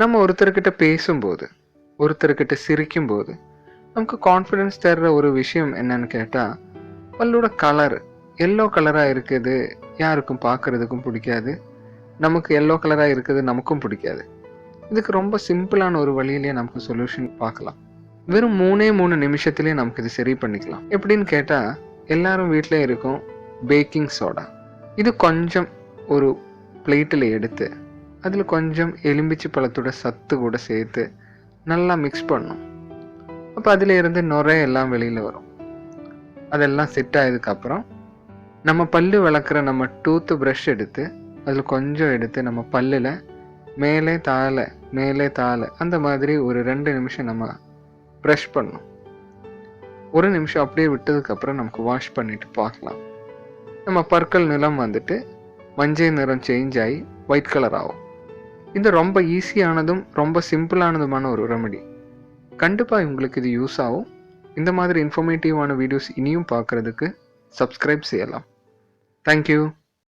நம்ம ஒருத்தர்கிட்ட பேசும்போது ஒருத்தர்கிட்ட சிரிக்கும்போது நமக்கு கான்ஃபிடென்ஸ் தர்ற ஒரு விஷயம் என்னன்னு கேட்டால் பல்லோட கலர் எல்லோ கலராக இருக்குது யாருக்கும் பார்க்கறதுக்கும் பிடிக்காது. நமக்கு எல்லோ கலராக இருக்குது நமக்கும் பிடிக்காது. இதுக்கு ரொம்ப சிம்பிளான ஒரு வழியிலேயே நமக்கு சொல்யூஷன் பார்க்கலாம். வெறும் மூணே மூணு நிமிஷத்துலேயே நமக்கு இது சரி பண்ணிக்கலாம். எப்படின்னு கேட்டால் எல்லாரும் வீட்டிலே இருக்கும் பேக்கிங் சோடா இது கொஞ்சம் ஒரு பிளேட்டில் எடுத்து அதில் கொஞ்சம் எலும்பிச்சி பழத்தோட சத்து கூட சேர்த்து நல்லா மிக்ஸ் பண்ணும் அப்போ அதில் இருந்து நுரை எல்லாம் வெளியில் வரும். அதெல்லாம் செட் ஆயதுக்கப்புறம் நம்ம பல்லு விளக்குற நம்ம டூத்து ப்ரஷ் எடுத்து அதில் கொஞ்சம் எடுத்து நம்ம பல்லில் மேலே தாழ மேலே தாழ அந்த மாதிரி ஒரு ரெண்டு நிமிஷம் நம்ம ப்ரஷ் பண்ணும் ஒரு நிமிஷம் அப்படியே விட்டதுக்கப்புறம் நமக்கு வாஷ் பண்ணிட்டு பார்க்கலாம். நம்ம பற்கள் நிறம் வந்துட்டு மஞ்சள் நிறம் சேஞ்ச் ஆகி ஒயிட் கலர் ஆகும். இது ரொம்ப ஈஸியானதும் ரொம்ப சிம்பிளானதுமான ஒரு ரெமெடி கண்டிப்பாக உங்களுக்கு இது யூஸ் ஆகும். இந்த மாதிரி இன்ஃபர்மேட்டிவான வீடியோஸ் இனியும் பார்க்குறதுக்கு சப்ஸ்கிரைப் செய்யலாம். தேங்க்யூ